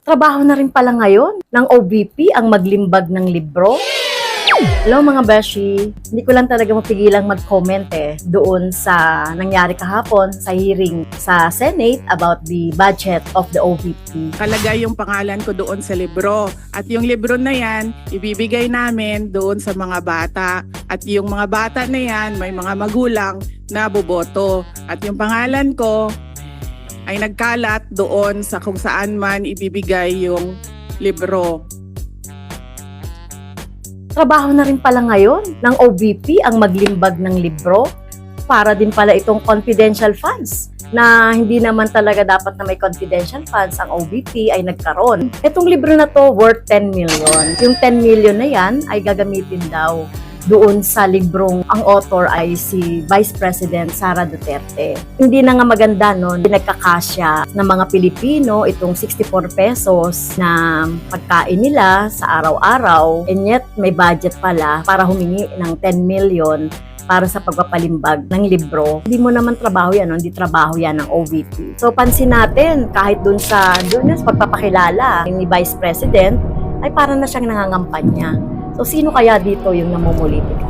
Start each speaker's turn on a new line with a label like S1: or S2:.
S1: Trabaho na rin pala ngayon ng OBP ang maglimbag ng libro. Hello mga beshi, hindi ko lang talaga mapigilang mag-comment eh doon sa nangyari kahapon sa hearing sa Senate about the budget of the OVP.
S2: Kalagay yung pangalan ko doon sa libro. At yung libro na yan, ibibigay namin doon sa mga bata. At yung mga bata na yan, may mga magulang na boboto. At yung pangalan ko ay nagkalat doon sa kung saan man ibibigay yung libro.
S1: Trabaho na rin pala ngayon ng OVP ang maglimbag ng libro para din pala itong confidential funds na hindi naman talaga dapat na may confidential funds ang OVP ay nagkaroon. Itong libro na to worth 10 million. Yung 10 million na yan ay gagamitin daw doon sa librong ang author ay si Vice President Sara Duterte. Hindi na nga maganda no, nagkakasya ng mga Pilipino itong 64 pesos na pagkain nila sa araw-araw and yet may budget pala para humingi ng 10 million para sa pagpapalimbag ng libro. Hindi mo naman trabaho yan, hindi trabaho yan ng OVP. So pansin natin, kahit dun sa, dun sa pagpapakilala ni Vice President, ay para na siyang nangangampanya. So sino kaya dito yung namumulitika?